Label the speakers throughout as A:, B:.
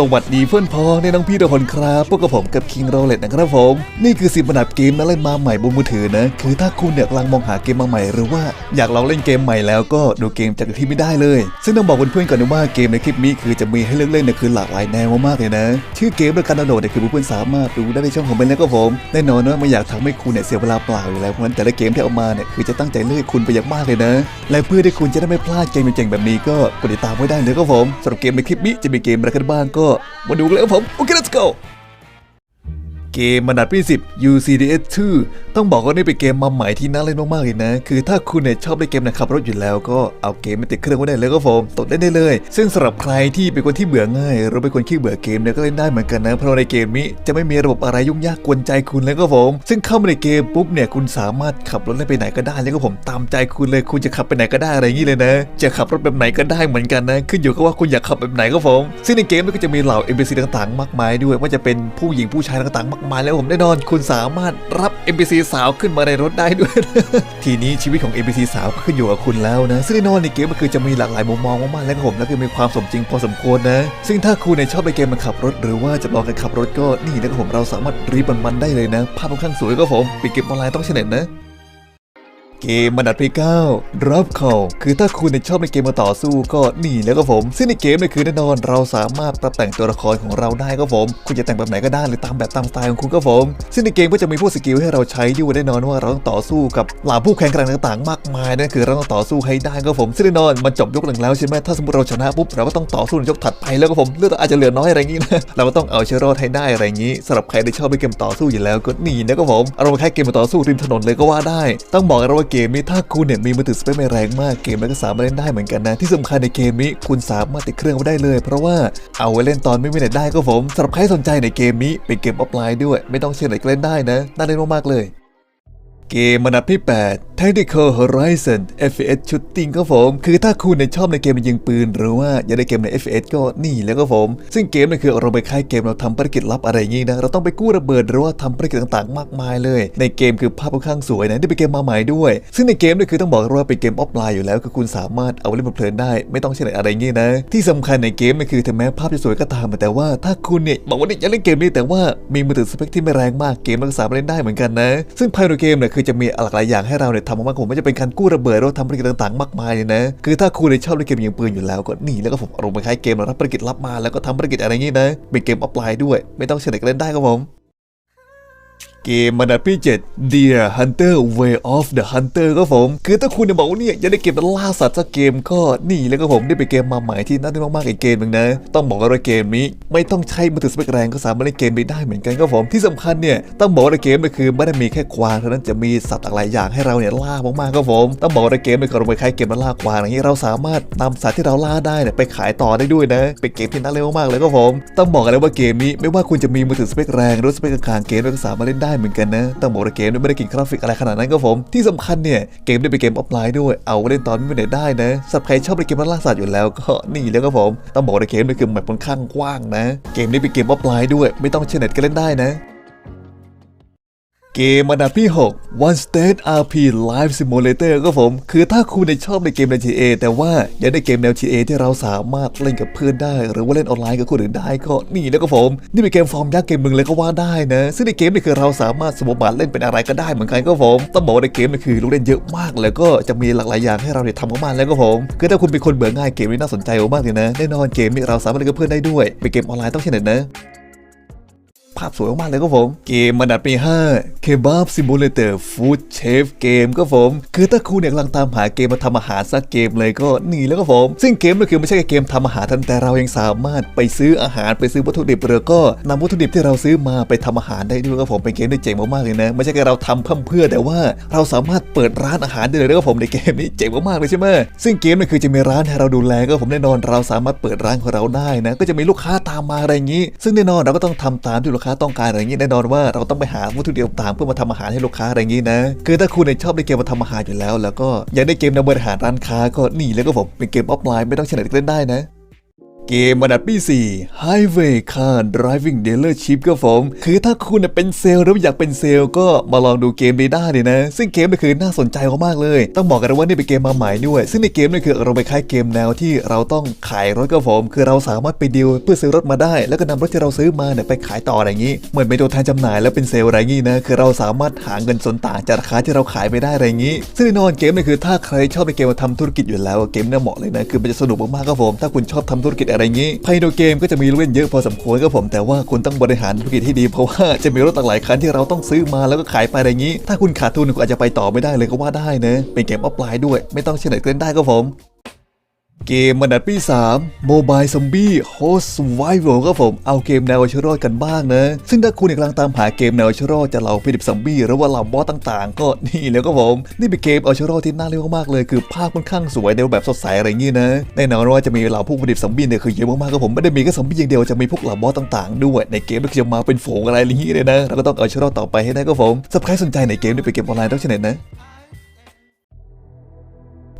A: สวัสดีเพื่อนพ้องในน้องพี่ทุกคนครับพวกกับผมกับ King r o l e t นะครับผม นี่คือสิบอันดับเกมน่าเล่นมาใหม่บนมือถือนะ คือถ้าคุณเนี่ยกำลังมองหาเกมมาใหม่หรือว่าอยากลองเล่นเกมใหม่แล้วก็ดูเกมจากที่ไม่ได้เลย ซึ่งต้องบอกเพื่อนๆก่อนนะว่าเกมในคลิปนี้คือจะมีให้เลือกเล่นเนี่ยคือหลากหลายแนวมากๆเลยนะ ชื่อเกมและการดาวน์โหลดเนี่ยคือเพื่อนๆสามารถดูได้ในช่องของเบนแล้วก็ผมแน่นอนนะไม่อยากทำให้คุณเนี่ยเสียเวลาเปล่าอยู่แล้วเพราะฉะนั้นแต่ละเกมที่เอามาเนี่ยคือจะตั้งใจเลือกคุณไปอย่างมากเลยนะ และเพื่อที่คุณจะได้ไม่พลาดเกมเจ๋งๆแบบนี้ก็กดติดตามไว้ได้เลยครับผมสำหรับเกมในคลิปนี้จะมีเกมอะไรกันบ้างก็มาดูกันเลยครับผม โอเค let's go เกมมันดับที่10 UCDS 2ต้องบอกว่านี่เป็นเกมมาใหม่ที่น่าเล่นมากๆเลยนะ คือถ้าคุณเนี่ยชอบเล่นเกมนะขับรถอยู่แล้วก็เอาเกมมาติดเครื่องไว้ได้เลยก็ผมตดได้ได้เลย ซึ่งสำหรับใครที่เป็นคนที่เบื่อง่าย หรือเป็นคนขี้เบื่อเกมเนี่ยก็เล่นได้เหมือนกันนะ เพราะในเกมนี้จะไม่มีระบบอะไรยุ่งยากกวนใจคุณเลยก็ผมซึ่งเข้ามาในเกมปุ๊บเนี่ยคุณสามารถขับรถได้ไปไหนก็ได้เลยก็ผมตามใจคุณเลยคุณจะขับไปไหนก็ได้อะไรอย่างนี้เลยนะ จะขับรถแบบไหนก็ได้เหมือนกันนะขึ้นอยู่กับว่าคุณอยากขับแบบไหนก็ผมซึ่งในเกมก็จะมีเหล่า NPC ต่างๆ มากมายด้วยว่าจะเป็นผู้หญิงผู้ชายต่างๆมากมาแล้วผมแน่นอนคุณสามารถรับ NPC สาวขึ้นมาในรถได้ด้วย ทีนี้ชีวิตของ NPC สาวก็ขึ้นอยู่กับคุณแล้วนะ ซึ่งแน่นอนในเกมมันคือจะมีหลากหลายมุมมองมากๆแล้วก็ผมแล้วก็มีความสมจริงพอสมควรนะ ซึ่งถ้าคุณในชอบในเกมมันขับรถ หรือว่าจะลองการขับรถก็นี่แล้วก็ผมเราสามารถรีบมันได้เลยนะ ภาพค่อนข้างสวยก็ผมปิดเกมออนไลน์ต้องเฉลยนะ เกมมันดัดเพเก้ารับเขาคือถ้าคุณเนี่ยชอบในเกมมาต่อสู้ก็นี่แล้วก็ผม ซึ่งในเกมเนี่ยคือแน่นอนเราสามารถปรับแต่งตัวละครของเราได้ก็ผม คุณจะแต่งแบบไหนก็ได้หรือตามแบบตามสไตล์ของคุณก็ผม ซึ่งในเกมก็จะมีพวกสกิลให้เราใช้ด้วยแน่นอนว่าเราต้องต่อสู้กับเหล่าผู้แข่งขันต่างๆ มากมายนั่นคือเราต้องต่อสู้ให้ได้ก็ผม ซึ่งแน่นอนมันจบยกหนึ่งแล้วใช่ไหมถ้าสมมติเราชนะปุ๊บเราก็ต้องต่อสู้ในยกถัดไปแล้วก็ผมเลือดอาจจะเหลือน้อยอะไรอย่างนี้นะเราก็ต้องเอาเชื้อรอดให้ได้อะไรอย่างนี้สำหรับใครที่ชอบเล่นเกมต่อสู้อยู่แล้วก็นี่นะก็ผมอารมณ์คล้ายเกมต่อสู้ริมถนนเลยก็ว่าได้ ต้องบอกกันว่าเกมนี้ถ้าคุณเนี่ยมีมือถือสเปคไม่แรงมากเกมมันก็สามารถเล่นได้เหมือนกันนะที่สำคัญในเกมนี้คุณสามารถติดเครื่องไว้ได้เลย เพราะว่าเอาไว้เล่นตอนไม่มีเน็ตได้ก็ผมสำหรับใครสนใจในเกมนี้เป็นเกมออฟไลน์ด้วย ไม่ต้องเชื่อเน็ตก็เล่นได้นะน่าเล่นมากๆเลย เกมมันดับที่ 8 Tactical Horizon FPS Shooting ครับผม คือถ้าคุณเนี่ยชอบในเกมยิงปืน หรือว่าอยากได้เกมใน FPS ก็นี่แล้วก็ผม ซึ่งเกมเนี่ยคือเราไปค่ายเกมเราทำภารกิจลับอะไรอย่างงี้นะ เราต้องไปกู้ระเบิดหรือว่าทำภารกิจต่างๆ มากมายเลย ในเกมคือภาพค่อนข้างสวยนะที่เป็นเกมมาใหม่ด้วย ซึ่งในเกมเนี่ยคือต้องบอกว่าเป็นเกมออฟไลน์อยู่แล้วคือคุณสามารถเอาเล่นเพลินได้ ไม่ต้องใช้เน็ตอะไรอย่างงี้นะ ที่สำคัญในเกมเนี่ยคือถึงแม้ภาพจะสวยก็ตามแต่ว่าถ้าคุณเนี่ยบอกว่าเนี่อยากเล่นเกมนี้แต่ว่ามีมือถือสเปคที่ไม่แรงมากเกมมันก็สามารถเล่นได้เหมือนกันนะ ซึ่งภายในเกมเนี่ยคือจะมีหลากหลายอย่างให้เราเนี่ยทำมากๆผมไม่จะเป็นการกู้ระเบิดหรือว่าทำภารกิจต่างๆ มากมายเลยนะ คือถ้าคุณเนี่ยชอบเล่นเกมยิงปืนอยู่แล้วก็นี่แล้วก็ผมอารมณ์คล้ายเกมรับภารกิจรับมาแล้วก็ทำภารกิจอะไรอย่างงี้นะเป็นเกมออฟไลน์ด้วย ไม่ต้องเฉลยเล่นได้ครับผม เกมมันดับที่7 Deer Hunter Way of the Hunter ก็ผม คือถ้าคุณเนี่ยบอกว่าเนี่ยอยากได้เกมล่าสัตว์สักเกมก็นี่แล้วก็ผมได้เป็นเกมมาใหม่ที่น่าเล่นมากๆอีกเกมหนึ่งนะ ต้องบอกว่าเกมนี้ไม่ต้องใช้มือถือสเปคแรงก็สามารถเล่นเกมไปได้เหมือนกันก็ผมที่สำคัญเนี่ยต้องบอกว่าเกมนี่ยคือไม่ได้มีแค่กวางเท่านั้นจะมีสัตว์หลายอย่างให้เราเนี่ยล่ามากๆก็ผมต้องบอกว่าเกมเนี่ยเราไปคล้ายเกมล่ากวางอย่างนี้เราสามารถนำสัตว์ที่เราล่าได้เนี่ยไปขายต่อได้ด้วยนะเป็นเกมที่น่าเล่นมากๆเลยก็ผม ต้องบอกกันเลยว่าเกมนี้ไม่ว่าคุณจะมีมือถือสเปคแรงหรือสเปคกลางเกมก็สามารถเล่นได้เหมือนกันนะต้องบอกว่าเกมไม่ได้กินกราฟิกอะไรขนาดนั้นก็ผม ที่สำคัญเนี่ยเกมได้เป็นเกมออฟไลน์ด้วยเอาไปเล่นตอนไม่เน็ตได้นะสับใครชอบเล่นเกมล่าสัตว์อยู่แล้วก็นี่แล้วก็ผมต้องบอกว่าเกมนี่คือแมปค่อนข้างกว้างนะ เกมนี้เป็นเกมออฟไลน์ด้วย ไม่ต้องเชนเน็ตก็เล่นได้นะ เกมอันดับที่ 6 One State RP Live Simulator ก็ผม คือถ้าคุณในชอบในเกมแนว GTA แต่ว่าอยากได้เกมแนว GTA ที่เราสามารถเล่นกับเพื่อนได้ หรือว่าเล่นออนไลน์กับคนอื่นได้ก็นี่แล้วก็ผม นี่เป็นเกมฟอร์มยักษ์เกมหนึ่งเลยก็ว่าได้นะ ซึ่งในเกมนี่คือเราสามารถสมบัติเล่นเป็นอะไรก็ได้เหมือนกันก็ผมต้องบอกว่าในเกมนี่คือลูกเล่นเยอะมาก แล้วก็จะมีหลากหลายอย่างให้เราเนี่ยทำมากๆแล้วก็ผมคือถ้าคุณเป็นคนเบื่อง่ายเกมนี้น่าสนใจมากเลยนะแน่นอนเกมนี้เราสามารถเล่นกับเพื่อนได้ด้วยเป็นเกมออนไลน์ต้องใช่เน็ตนะ ภาพสวยมากเลยก็ผม เกมมันดับปี5 Kebab Simulator Food Chef เกมก็ผม คือถ้าคุณเนี่ยกำลังตามหาเกมมาทำอาหารสักเกมเลยก็นี่แล้วก็ผม ซึ่งเกมก็คือไม่ใช่แค่เกมทำอาหารท่านั้นแต่เรายังสามารถไปซื้ออาหารไปซื้อวัตถุดิบหรือก็นำวัตถุดิบที่เราซื้อมาไปทำอาหารได้ด้วยก็ผมเป็นเกมที่เจ๋งมากๆเลยนะไม่ใช่แค่เราทำเพิ่มเพื่อแต่ว่าเราสามารถเปิดร้านอาหารได้เลยก็ผมในเกมนี้เจ๋งมากๆเลยใช่ไหมซึ่งเกมนี่คือจะมีร้านให้เราดูแลก็ผมแน่นอนเราสามารถเปิดร้านของเราได้นะก็จะมีลูกค้าตามมาอะไรอย่างนี้ ซึ่งแน่นอนเราก็ต้องทำตามที่ลูกค้าต้องการอะไรอย่างนี้แน่นอนว่าเราต้องไปหาวัตถุดิบต่างเพื่อมาทำอาหารให้ลูกค้าอะไรอย่างนี้นะ คือถ้าคุณชอบในเกมมาทำอาหารอยู่แล้ว แล้วก็อยากได้เกมนำบริหารร้านค้าก็นี่แล้วก็ผมเป็นเกมออฟไลน์ไม่ต้องใช้เน็ตเล่นได้นะ เกมอันดับที่ 4 Highway Car Driving Dealership ครับผม คือถ้าคุณเป็นเซลล์หรืออยากเป็นเซลล์ก็มาลองดูเกมนี้ได้เลยนะ ซึ่งเกมนี่คือน่าสนใจมากเลย ต้องบอกกันว่านี่เป็นเกมมาใหม่ด้วย ซึ่งในเกมนี่คือเราไปคล้ายเกมแนวที่เราต้องขายรถครับผม คือเราสามารถไปดีลเพื่อซื้อรถมาได้ แล้วก็นำรถที่เราซื้อมาเนี่ยไปขายต่ออะไรอย่างนี้ เหมือนเป็นตัวแทนจำหน่ายแล้วเป็นเซลล์อะไรอย่างนี้นะ คือเราสามารถหาเงินส่วนต่างจากราคาที่เราขายไปได้อะไรอย่างนี้ ซึ่งแน่นอนเกมนี่คือถ้าใครชอบในเกมมาทำธุรกิจอยู่แล้วเกมนี่เหมาะเลยนะ คือมันจะสนุกมากๆครับผม ถ้าคุณชอบทำธุรกิจอะไรอย่างนี้ภายในเกมก็จะมีลูกเล่นเยอะพอสมควรก็ผม แต่ว่าคุณต้องบริหารธุรกิจที่ดีเพราะว่าจะมีรถต่างหลายคันที่เราต้องซื้อมาแล้วก็ขายไปอะไรงนี้ ถ้าคุณขาดทุนคุณอาจจะไปต่อไม่ได้เลยก็ว่าได้นะเป็นเกมออฟไลน์ด้วย ไม่ต้องเชื่อไหนเล่นได้ก็ผม เกมมันดับที่3 Mobile Zombie Host Survival ครับผมเอาเกมแนวเอาชีวิตรอดกันบ้างนะ ซึ่งถ้าคุณกำลังตามหาเกมแนวเอาชีวิตรอดจะเหล่าพิดิบซอมบี้หรือว่าเหล่าบอสต่างๆ ก็นี่แล้วครับผม นี่เป็นเกมเอาชรอดที่น่าเล่นมากๆเลย คือภาพค่อนข้างสวยในรูปแบบสดใสอะไรอย่างนี้นะแน่นอนว่าจะมีเหล่าผู้พิดิบซอมบี้เนี่ยคือเยอะมากๆครับผมไม่ได้มีแค่ซอมบี้อย่างเดียวจะมีพวกเหล่าบอสต่างๆ ด้วยในเกมก็จะมาเป็นฝูงอะไรอย่างนี้เลยนะเราก็ต้องเอาชรอดต่อไปให้ได้ครับผมสำหรับใครสนใจในเกมนี่เป็นเกมออนไลน์ต้องชนิดนะ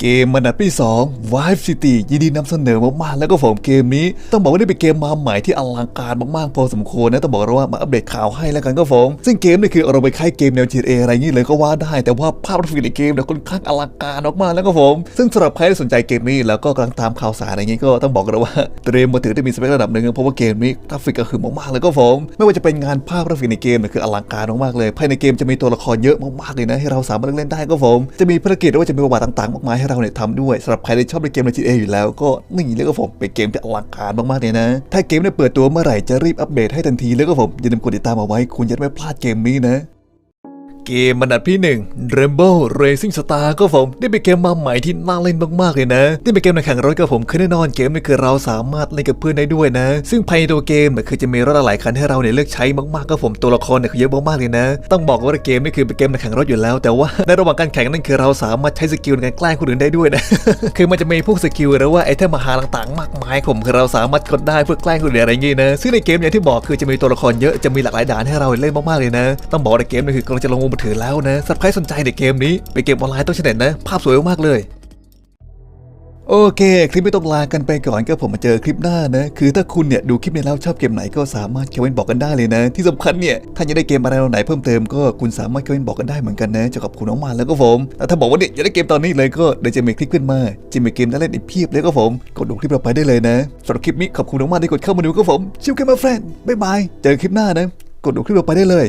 A: เกมมันดับที่2 Vive City ยินดีนำเสนอมากๆ แล้วก็ผมเกมนี้ ต้องบอกว่านี่เป็นเกมมาใหม่ที่อลังการมากๆ พอสมควรนะ ต้องบอกเลยว่ามาอัปเดตข่าวให้แล้วกันก็ผมซึ่งเกมนี่คือเราไปค่ายเกมแนว GTA อะไรอย่างนี้เลยก็ว่าได้ แต่ว่าภาพกราฟิกในเกมเนี่ยค่อนข้างอลังการมากๆ แล้วก็ผม ซึ่งสำหรับใครที่สนใจเกมนี้แล้วก็กำลังตามข่าวสารอะไรอย่างนี้ก็ต้องบอกกันเลยว่าเตรียมมือถือที่มีสเปคระดับหนึ่งเพราะว่าเกมนี้กราฟิกก็คือมากๆเลยก็ผม ไม่ว่าจะเป็นงานภาพกราฟิกในเกมเนี่ยคืออลังการมากๆเลย ภายในเกมจะมีตัวละครเยอะมากๆเลยนะให้เราสามารถเล่นได้ก็ผม จะมีภารกิจหรือว่าจะมีบทบาทต่างๆมากมายให้เราเนี่ยทำด้วยสำหรับใครที่ชอบเล่นเกมในจีเออยู่แล้วก็นี่เลยก็ผมเป็นเกมที่อลังการมากๆเลยนะ ถ้าเกมได้เปิดตัวเมื่อไหร่จะรีบอัปเดตให้ทันทีแล้วก็ผมอย่าลืมกดติดตามเอาไว้คุณจะไม่พลาดเกมนี้นะ เกมอันดับที่1 Rainbow Racing Star ก็ผมนี่เป็นเกมมาใหม่ที่น่าเล่นมากๆเลยนะนี่เป็นเกมในแข่งรถกับผมคือแน่นอนเกมนี้คือเราสามารถเล่นกับเพื่อนได้ด้วยนะ ซึ่งภายในตัวเกมเนี่ยคือจะมีรถหลายคันให้เราเนี่ยเลือกใช้มากๆก็ผมตัวละครเนี่ยเยอะมากๆเลยนะ ต้องบอกว่าเกมนี่คือเป็นเกมในแข่งรถอยู่แล้ว แต่ว่าในระหว่างการแข่งนั่นคือเราสามารถใช้สกิลในการแกล้งคนอื่นได้ด้วยนะคือมันจะมีพวกสกิลหรือว่าไอเทมมหาต่างๆ มากมายผมคือเราสามารถกดได้เพื่อแกล้งคนอื่นอะไรอย่างงี้นะซึ่งในเกมอย่างที่บอกคือจะมีตัวละครเยอะจะมีหลากหลายด่านให้เราเล่นมากๆเลยนะ ต้องบอกว่าเกมนี่คือกำลังจะลงมือถือแล้วนะสับใครสนใจในเกมนี้เป็นเกมออนไลน์ต้องเฉลยนะ ภาพสวยมากเลย โอเค คลิปไม่ต้องลากันไปก่อนก็ผมมาเจอคลิปหน้านะ คือถ้าคุณเนี่ยดูคลิปนี้แล้วชอบเกมไหนก็สามารถคอมเมนต์บอกกันได้เลยนะ ที่สำคัญเนี่ยถ้าอยากได้เกมอะไรไหนเพิ่มเติมก็คุณสามารถคอมเมนต์บอกกันได้เหมือนกันนะจะขอบคุณน้องมาแล้วก็ผมแต่ถ้าบอกว่าเนี่ยอยากได้เกมตอนนี้เลยก็เดี๋ยวจะมีคลิปขึ้นมาจะมีเกมน่าเล่นอีกเพียบเลยก็ผมกดดูคลิปเราไปได้เลยนะสำหรับคลิปนี้ขอบคุณน้องมาที่กดเข้ามาดูก็ผมชิวเกมมาแฟนบ๊ายบายเจอคลิปหน้านะกดดูคลิปเราไปได้เลย